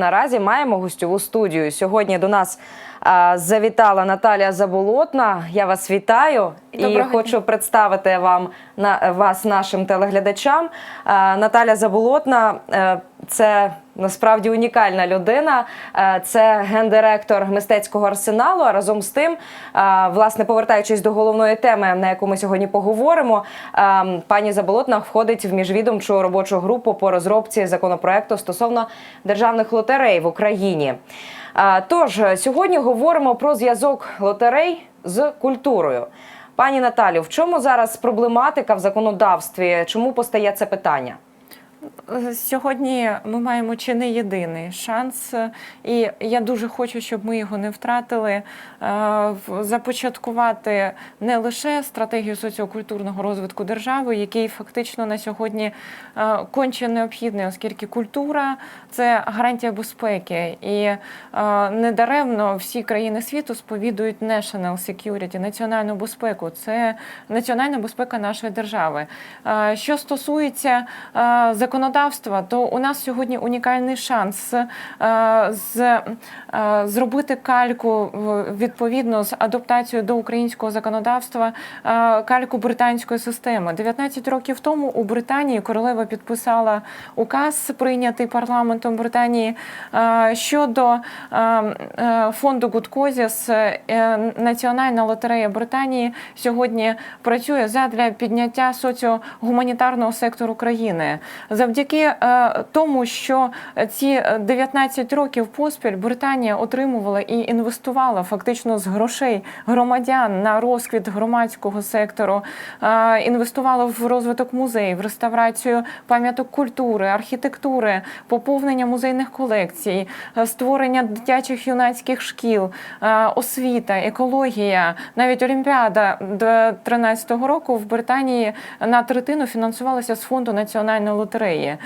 Наразі маємо гостьову студію. Сьогодні до нас завітала Наталія Заболотна. Я вас вітаю і Доброго хочу представити вам на вас нашим телеглядачам. Наталя Заболотна е, це насправді унікальна людина. Е, Це гендиректор мистецького арсеналу. А разом з тим, власне, повертаючись до головної теми, на яку ми сьогодні поговоримо, пані Заболотна входить в міжвідомчу робочу групу по розробці законопроекту стосовно державних лотерей в Україні. Тож сьогодні говоримо про зв'язок лотерей з культурою. Пані Наталю, в чому зараз проблематика в законодавстві? Чому постає це питання? Сьогодні ми маємо чи не єдиний шанс, і я дуже хочу, щоб ми його не втратили. е, Започаткувати не лише стратегію соціокультурного розвитку держави, який фактично на сьогодні е, конче необхідний, оскільки культура це гарантія безпеки, і е, недаремно всі країни світу сповідують national security, національну безпеку. Це національна безпека нашої держави. Е, Що стосується е, законодавства, то у нас сьогодні унікальний шанс е, з, е, зробити кальку відповідно з адаптацією до українського законодавства, е, кальку британської системи. 19 років тому у Британії королева підписала указ, прийнятий парламентом Британії щодо фонду. Е, Національна лотерея Британії сьогодні працює задля підняття соціогуманітарного сектору країни. Завдяки е, тому, що ці 19 років поспіль Британія отримувала і інвестувала фактично з грошей громадян на розквіт громадського сектору, е, інвестувала в розвиток музеїв, реставрацію пам'яток культури, архітектури, поповнення музейних колекцій, е, створення дитячих юнацьких шкіл, е, освіта, екологія, навіть Олімпіада 13-го року в Британії на третину фінансувалася з фонду національної лотереї. Е,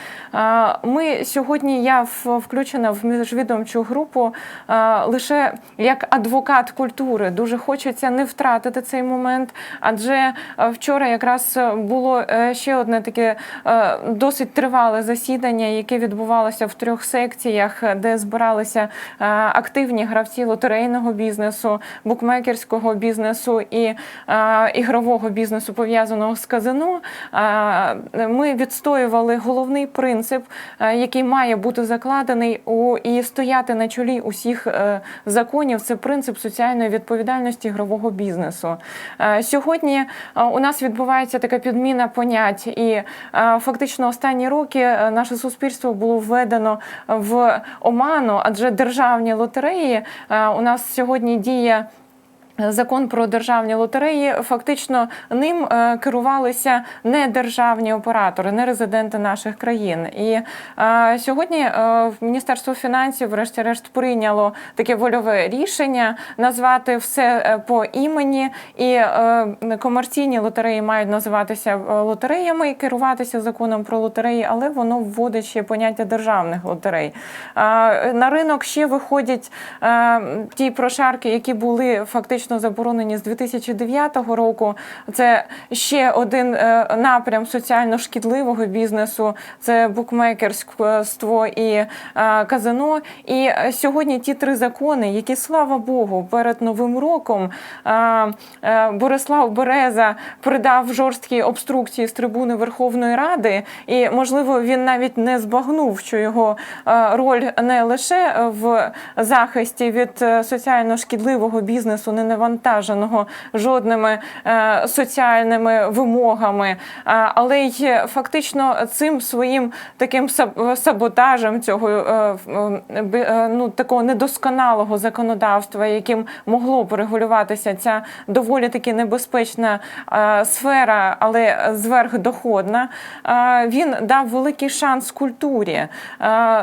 Ми сьогодні я включена в міжвідомчу групу е, лише як адвокат культури. Дуже хочеться не втратити цей момент, адже е, вчора якраз було ще одне таке досить тривале засідання, яке відбувалося в трьох секціях, де збиралися активні гравці лотерейного бізнесу, букмекерського бізнесу і ігрового бізнесу, пов'язаного з казино. Ми відстоювали головний принцип, е, який має бути закладений у і стояти на чолі усіх е, законів. Це принцип соціальної відповідальності ігрового бізнесу. Е, Сьогодні у нас відбувається така підміна понять, і фактично останні роки наше суспільство було введено в оману, адже державні лотереї у нас сьогодні діє. Закон про державні лотереї фактично ним е, керувалися не державні оператори, не резиденти наших країн. І е, сьогодні е, Міністерство фінансів, врешті-решт, прийняло таке вольове рішення назвати все е, по імені, і комерційні лотереї мають називатися лотереями і керуватися законом про лотереї, але воно вводить ще поняття державних лотерей. На ринок ще виходять ті прошарки, які були фактично заборонені з 2009 року. Це ще один е, напрям соціально шкідливого бізнесу. Це букмекерство і е, казино. І е, сьогодні ті три закони, які слава Богу, перед новим роком Борислав Береза придав жорсткі обструкції з трибуни Верховної Ради, і можливо він навіть не збагнув, що його роль не лише в захисті від соціально шкідливого бізнесу, не навантаженого жодними е, соціальними вимогами, е, але й фактично цим своїм таким саботажем цього е, е, е, ну такого недосконалого законодавства, яким могло б регулюватися ця доволі таки небезпечна е, сфера, але зверхдоходна, е, він дав великий шанс культурі е,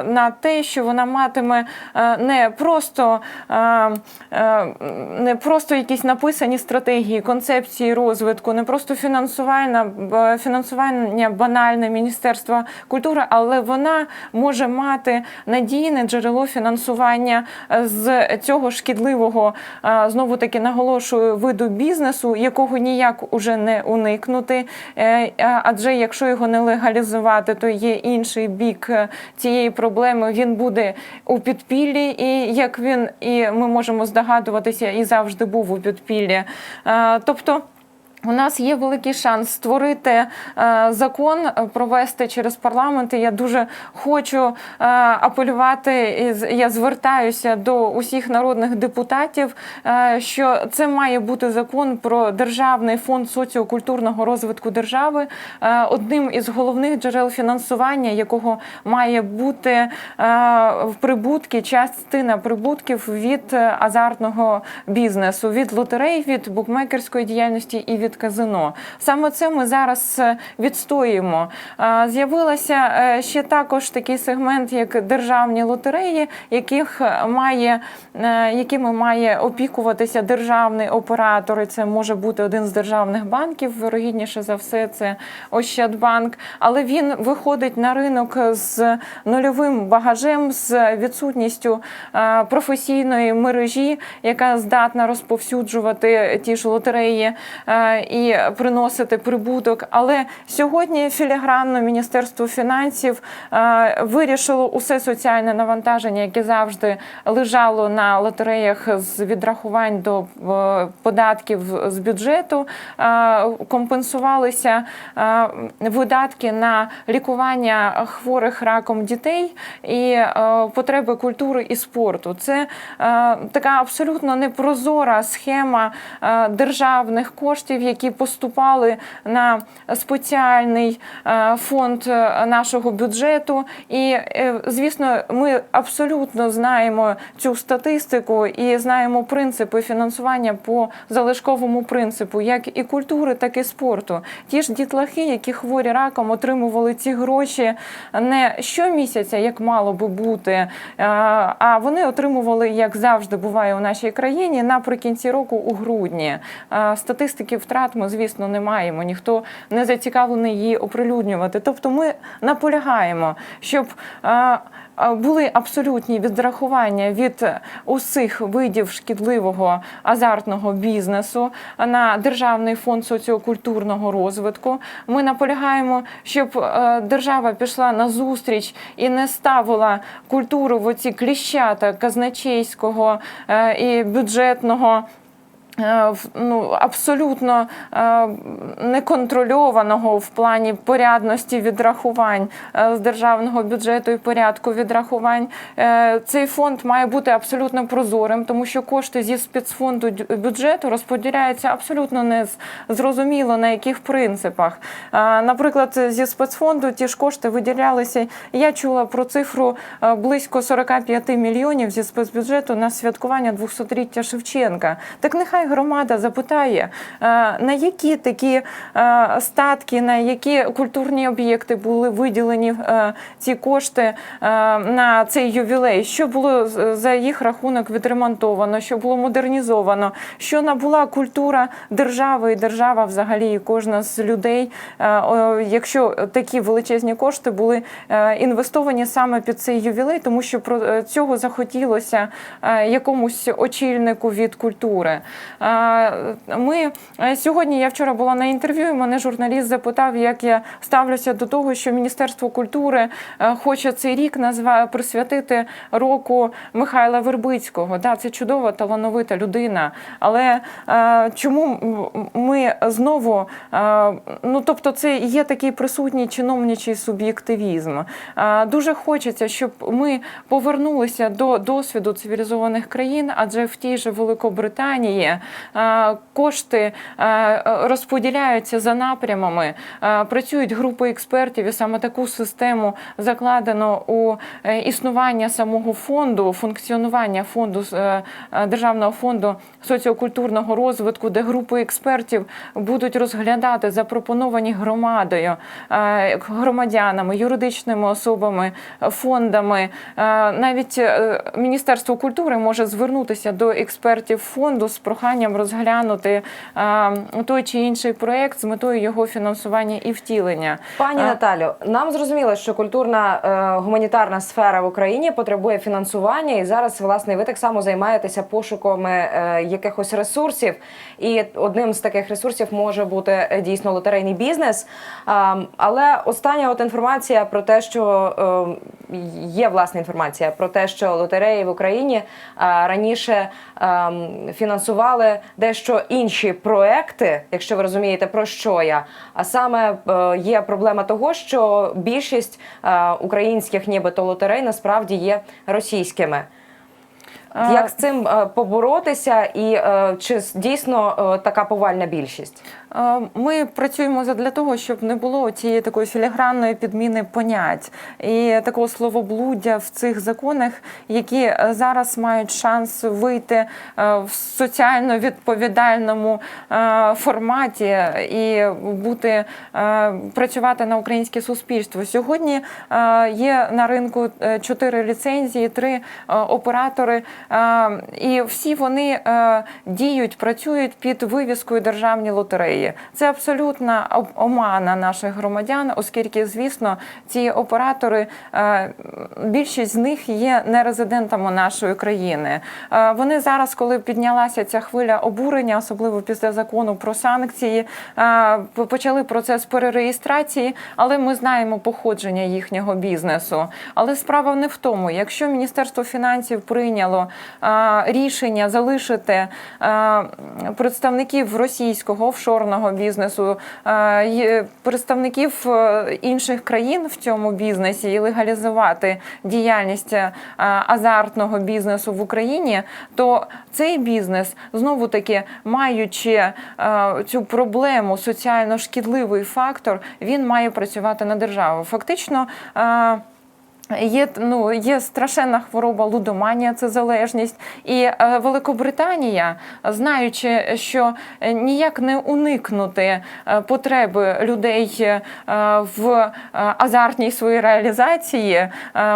на те, що вона матиме не просто не просто просто якісь написані стратегії, концепції розвитку, не просто фінансування, фінансування банальне Міністерства культури, але вона може мати надійне джерело фінансування е, з цього шкідливого, е, знову таки наголошую, виду бізнесу, якого ніяк уже не уникнути. Е, Адже якщо його не легалізувати, то є інший бік цієї проблеми. Він буде у підпіллі, і як він і ми можемо здогадуватися, і завжди був у підпіллі. Е, Тобто. У нас є великий шанс створити е, закон, е, провести через парламент. І я дуже хочу е, апелювати. Я звертаюся до усіх народних депутатів, що це має бути закон про державний фонд соціокультурного розвитку держави, одним із головних джерел фінансування, якого має бути в прибутки, частина прибутків від азартного бізнесу, від лотерей, від букмекерської діяльності і від казино. Саме це ми зараз е, відстоюємо. З'явилося е, ще також такий сегмент, як державні лотереї, яких має е, якими має опікуватися державний оператор. І це може бути один з державних банків. Вирогідніше за все, це Ощадбанк. Але він виходить на ринок з нульовим багажем, з відсутністю професійної мережі, яка здатна розповсюджувати ті ж лотереї і приносити прибуток. Але сьогодні філігранно Міністерство фінансів е, вирішило усе соціальне навантаження, яке завжди лежало на лотереях з відрахувань до е, податків з бюджету, е, компенсувалися видатки на лікування хворих раком дітей і потреби культури і спорту. Це така абсолютно непрозора схема державних коштів, які поступали на спеціальний е, фонд е, нашого бюджету. І, е, звісно, ми абсолютно знаємо цю статистику і знаємо принципи фінансування по залишковому принципу, як і культури, так і спорту. Ті ж дітлахи, які хворі раком, отримували ці гроші не щомісяця, як мало би бути, а вони отримували, як завжди буває у нашій країні, наприкінці року у грудні. Статистики втрат ми, звісно, не маємо. Ніхто не зацікавлений її оприлюднювати. Тобто, ми наполягаємо, щоб. е, е, Були абсолютні відрахування від усіх видів шкідливого азартного бізнесу на державний фонд соціокультурного розвитку. Ми наполягаємо, щоб е, держава пішла на зустріч і не ставила культуру в оці кліщата казначейського і бюджетного. Е, Ну, абсолютно е, неконтрольованого в плані порядності відрахувань е, з державного бюджету і порядку відрахувань. Цей фонд має бути абсолютно прозорим, тому що кошти зі спецфонду бюджету розподіляються абсолютно не зрозуміло на яких принципах. Наприклад, зі спецфонду ті ж кошти виділялися. Я чула про цифру близько 45 мільйонів зі спецбюджету на святкування 200-ліття Шевченка. Так нехай громада запитає, е, на які такі е, статки, на які культурні об'єкти були виділені е, ці кошти на цей ювілей, що було за їх рахунок відремонтовано, що було модернізовано, що набула культура держави? І держава взагалі, і кожна з людей, якщо такі величезні кошти були інвестовані саме під цей ювілей, тому що про цього захотілося якомусь очільнику від культури. Е, Ми е, сьогодні я вчора була на інтерв'ю, і мене журналіст запитав, як я ставлюся до того, що Міністерство культури е, хоче цей рік назва присвятити року Михайла Вербицького. Да, це чудова талановита людина. Але чому ми знову, ну тобто, це є такий присутній чиновничий суб'єктивізм. Дуже хочеться, щоб ми повернулися до досвіду цивілізованих країн, адже в тій же Великобританії кошти е, розподіляються за напрямами, е, працюють групи експертів, і саме таку систему закладено у е, існування самого фонду, функціонування фонду е, е, державного фонду соціокультурного розвитку, де групи експертів будуть розглядати запропоновані громадою, е, громадянами, юридичними особами, е, фондами. Е, Навіть е, Міністерство культури може звернутися до експертів фонду з проханням бажанням розглянути е, той чи інший проект з метою його фінансування і втілення. Пані А- Наталю, нам зрозуміло, що культурна е, гуманітарна сфера в Україні потребує фінансування, і зараз власне ви так само займаєтеся пошуками е, якихось ресурсів. І одним з таких ресурсів може бути е, дійсно лотерейний бізнес. Але остання от інформація про те, що е, є власна інформація про те, що лотереї в Україні е, раніше е, фінансували дещо інші проекти, якщо ви розумієте про що я. А саме е, є проблема того, що більшість е, українських, нібито лотерей, насправді є російськими. А, Як з цим е, поборотися, і е, чи дійсно е, така повальна більшість? Е, Ми працюємо для того, щоб не було цієї такої філігранної підміни понять і такого словоблуддя в цих законах, які е, зараз мають шанс вийти е, в соціально відповідальному е, форматі і бути е, працювати на українське суспільство. Сьогодні е, є на ринку е, чотири ліцензії, три е, оператори, е, і всі вони е, діють, працюють під вивіскою державні лотереї. Це абсолютна омана наших громадян, оскільки, звісно, ці оператори, е, більшість з них є не резидентами нашої країни. Е, Вони зараз, коли піднялася ця хвиля обурення, особливо після закону про санкції, е, почали процес перереєстрації, але ми знаємо походження їхнього бізнесу. Але справа не в тому, якщо Міністерство фінансів прийняло е, рішення залишити е, представників російського офшорного бізнесу, е, представників інших країн в цьому бізнесі і легалізувати діяльність азартного бізнесу в Україні, то цей бізнес знову таки маючи цю проблему соціально шкідливий фактор, він має працювати на державу. Фактично. Є ну є страшенна хвороба лудоманія, це залежність, і е, Великобританія, знаючи, що ніяк не уникнути е, потреби людей е, в е, азартній своїй реалізації, е,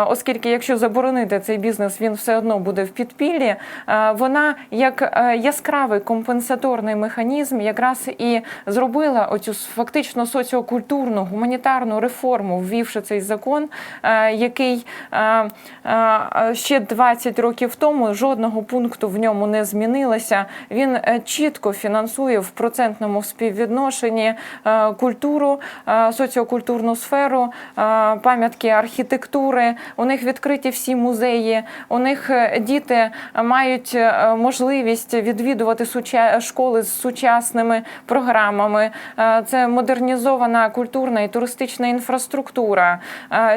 оскільки якщо заборонити цей бізнес, він все одно буде в підпіллі. е, Вона як е, яскравий компенсаторний механізм, якраз і зробила оцю фактично соціокультурну гуманітарну реформу, ввівши цей закон, е, який е, е, ще 20 років тому жодного пункту в ньому не змінилося. Він е, чітко фінансує в процентному співвідношенні культуру, соціокультурну сферу, пам'ятки архітектури. У них відкриті всі музеї. У них діти мають можливість відвідувати школи з сучасними програмами. Це модернізована культурна і туристична інфраструктура.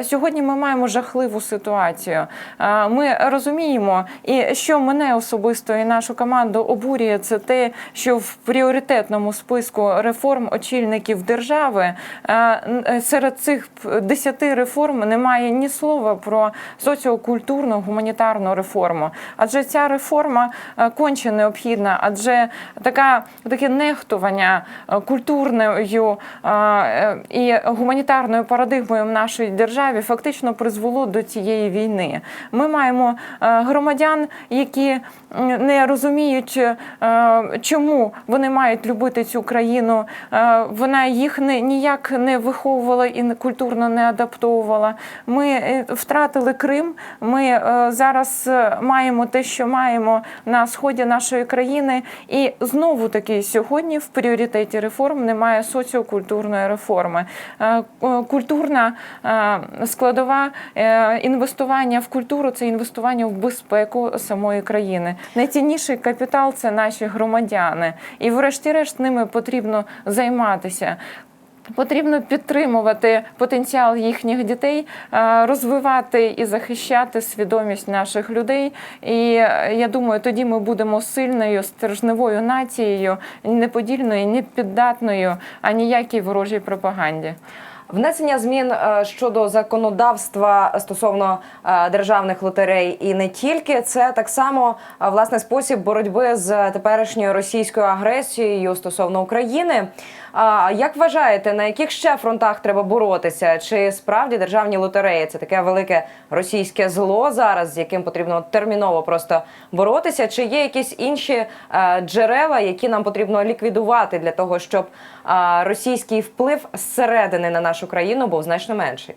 Сьогодні ми маємо жахливу ситуацію. Е, Ми розуміємо, і що мене особисто і нашу команду обурює, це те, що в пріоритетному списку реформ очільників держави е, е, серед цих десяти реформ немає ні слова про соціокультурну гуманітарну реформу. Адже ця реформа конче необхідна, адже така таке нехтування культурною і гуманітарною парадигмою в нашій державі фактично призвело до цієї війни. Ми маємо е, громадян, які не розуміють, е, чому вони мають любити цю країну. Е, Вона їх не ніяк не виховувала і культурно не адаптовувала. Ми втратили Крим. Ми зараз маємо те, що маємо на сході нашої країни, і знову таки сьогодні в пріоритеті реформ немає соціокультурної реформи. Культурна складова інвестування в культуру це інвестування в безпеку самої країни. Найцінніший капітал це наші громадяни, і врешті-решт ними потрібно займатися. Потрібно підтримувати потенціал їхніх дітей, е, розвивати і захищати свідомість наших людей. І е, я думаю, тоді ми будемо сильною стержневою нацією, неподільною, не піддатною аніякій ворожій пропаганді. Внесення змін е, щодо законодавства стосовно е, державних лотерей і не тільки це так само е, власне спосіб боротьби з теперішньою російською агресією стосовно України. А як вважаєте, на яких ще фронтах треба боротися? Чи справді державні лотереї це таке велике російське зло зараз, з яким потрібно терміново просто боротися? Чи є якісь інші джерела, які нам потрібно ліквідувати для того, щоб російський вплив зсередини на нашу країну був значно менший?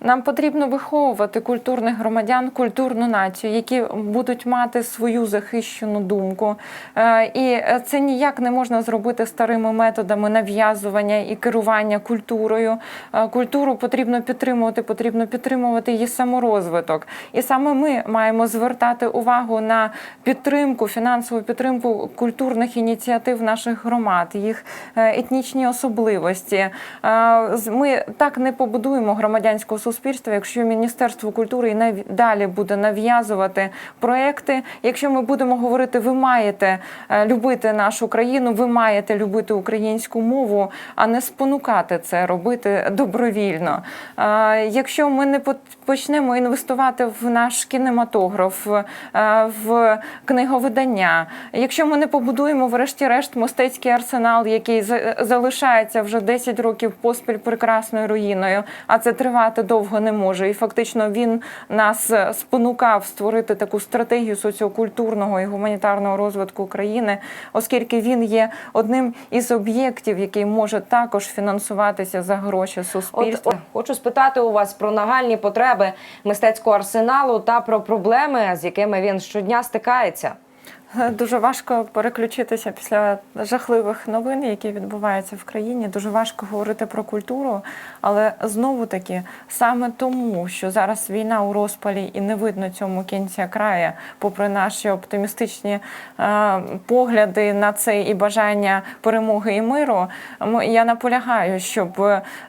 Нам потрібно виховувати культурних громадян, культурну націю, які будуть мати свою захищену думку. Е, І це ніяк не можна зробити старими методами нав'язування і керування культурою. Е, Культуру потрібно підтримувати, потрібно підтримувати її саморозвиток. І саме ми маємо звертати увагу на підтримку, фінансову підтримку культурних ініціатив наших громад, їх е, етнічні особливості. Ми так не побудуємо громадянського суспільства, якщо Міністерство культури і далі буде нав'язувати проекти. Якщо ми будемо говорити, ви маєте е, любити нашу країну, ви маєте любити українську мову, а не спонукати це робити добровільно. Е, Якщо ми не почнемо інвестувати в наш кінематограф, е, в книговидання, якщо ми не побудуємо, врешті-решт, мистецький арсенал, який за- залишається вже 10 років поспіль прекрасною руїною, а це тривати довго не може. І фактично він нас е, спонукав створити таку стратегію соціокультурного і гуманітарного розвитку України, оскільки він є одним із об'єктів, який може також фінансуватися за гроші От, суспільства. от хочу спитати у вас про нагальні потреби мистецького арсеналу та про проблеми, з якими він щодня стикається. Дуже важко переключитися після жахливих новин, які відбуваються в країні. Дуже важко говорити про культуру, але знову таки саме тому, що зараз війна у розпалі і не видно цьому кінця краю, попри наші оптимістичні е, погляди на це і бажання перемоги і миру. Я наполягаю, щоб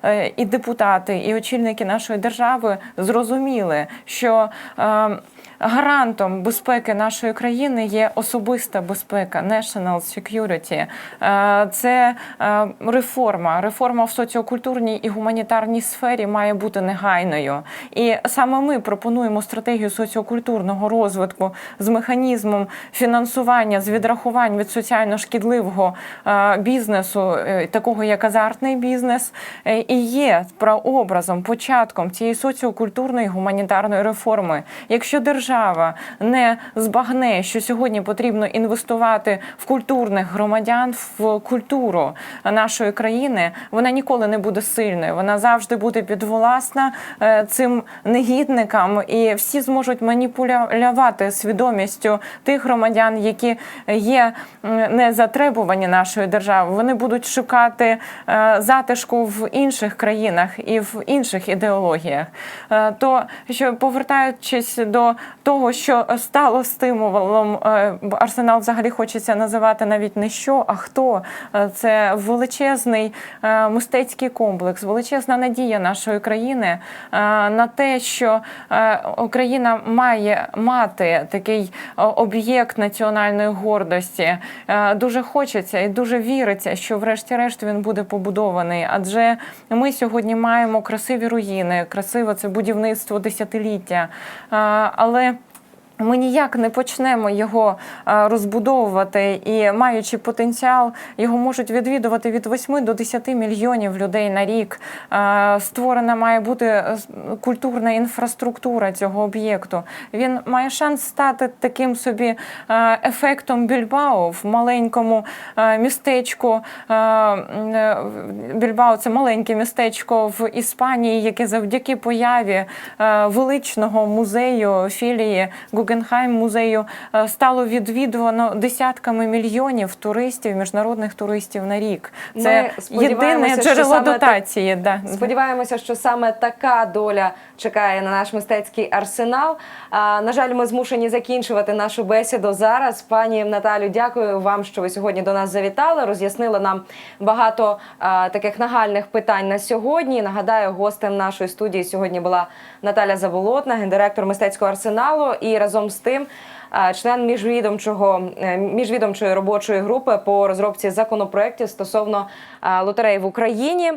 е, і депутати, і очільники нашої держави зрозуміли, що е, гарантом безпеки нашої країни є особиста безпека, national security. Е, Це е, реформа. Реформа в соціокультурній і гуманітарній сфері має бути негайною. І саме ми пропонуємо стратегію соціокультурного розвитку з механізмом фінансування з відрахувань від соціально шкідливого е, бізнесу, такого як азартний бізнес, і є прообразом, початком цієї соціокультурної гуманітарної реформи. Якщо держава не збагне, що сьогодні потрібно інвестувати в культурних громадян, в культуру нашої країни, вона ніколи не буде сильною. Вона завжди буде підвласна е, цим негідникам, і всі зможуть маніпулювати свідомістю тих громадян, які є не затребувані нашої держави. Вони будуть шукати е, затишку в інших країнах і в інших ідеологіях. Е, То що повертаючись до того, що стало стимулом, е, арсенал взагалі хочеться називати навіть не що, а хто. Е, Це величезний е, мистецький комплекс, величезна надія нашої країни е, на те, що е, Україна має мати такий е, об'єкт національної гордості. Е, Дуже хочеться і дуже віриться, що врешті-решт він буде побудований. Адже ми сьогодні маємо красиві руїни, красиве це будівництво десятиліття. Е, Але ми ніяк не почнемо його е, розбудовувати і, маючи потенціал, його можуть відвідувати від 8 до 10 мільйонів людей на рік. Е, Створена має бути е, культурна інфраструктура цього об'єкту. Він має шанс стати таким собі ефектом Більбао в маленькому містечку. Більбао це маленьке містечко в Іспанії, яке завдяки появі величного музею філії Гугенхайм музею е, стало відвідувано десятками мільйонів туристів, міжнародних туристів на рік. Це єдине джерело саме так- Да. Сподіваємося, що саме така доля чекає на наш мистецький арсенал. А, на жаль, ми змушені закінчувати нашу бесіду зараз. Пані Наталю, дякую вам, що ви сьогодні до нас завітали. Роз'яснили нам багато а, таких нагальних питань на сьогодні. Нагадаю, гостем нашої студії сьогодні була Наталя Заболотна, гендиректор мистецького арсеналу, і разом з тим. Член міжвідомчого е, міжвідомчої робочої групи по розробці законопроєктів стосовно а, лотереї в Україні.